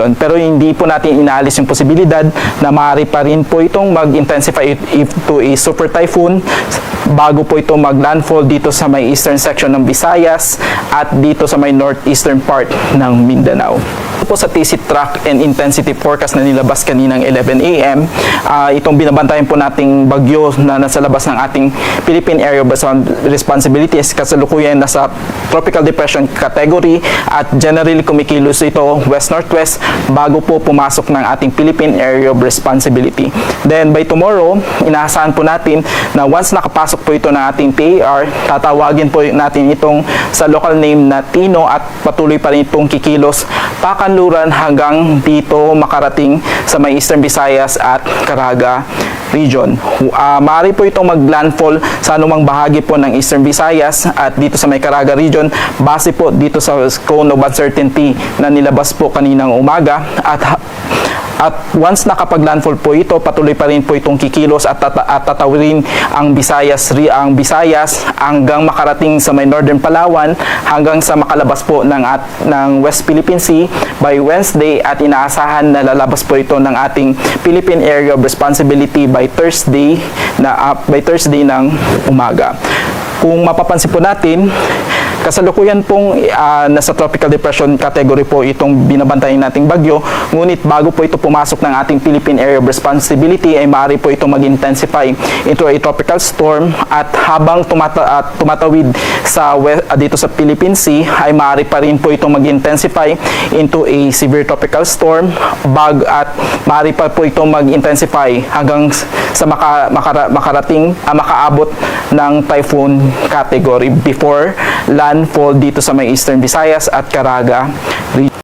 region. Pero hindi po natin inaalis yung posibilidad na maaari pa rin po itong mag-intensify to a super typhoon bago po ito mag-landfall dito sa may eastern section ng Visayas at dito sa may northeastern part ng Mindanao. Ito po sa TC Track and Intensity Forecast na nilabas kaninang 11 a.m. ah, itong binabantayan po nating bagyo na nasa labas ng ating Philippine Area of Respon- Responsibility is kasalukuyan nasa Tropical Depression category at generally kumikilos ito west-northwest bago po pumasok ng ating Philippine Area of Responsibility. Then by tomorrow, inaasahan po natin na once nakapasok po ito ng ating PAR, tatawagin po natin itong sa local name na Tino at patuloy pa rin itong kikilos pakanluran hanggang dito makarating sa may Eastern Visayas at Caraga region. Uh, maaari po itong mag-landfall sa anumang bahagi po ng Eastern Visayas at dito sa may region base po dito sa cone of uncertainty na nilabas po kaninang umaga at at once nakapag-landfall po ito, patuloy pa rin po itong kikilos at, tata- at tatawirin ang Visayas, ang Visayas hanggang makarating sa may Northern Palawan hanggang sa makalabas po ng, at, ng West Philippine Sea by Wednesday at inaasahan na lalabas po ito ng ating Philippine Area of Responsibility by Thursday na uh, by Thursday ng umaga. Kung mapapansin po natin, kasalukuyan pong ah, nasa tropical depression category po itong binabantayan nating bagyo. Ngunit bago po ito pumasok ng ating Philippine Area of Responsibility ay maaari po ito mag-intensify into a tropical storm at habang tumata- at tumatawid sa we- ah, dito sa Philippine Sea ay maaari pa rin po itong mag-intensify into a severe tropical storm. Bag at maaari pa po itong mag-intensify hanggang sa maka, makara- makarating ah, makaabot ng typhoon category. Before landfall dito sa may Eastern Visayas at Caraga region.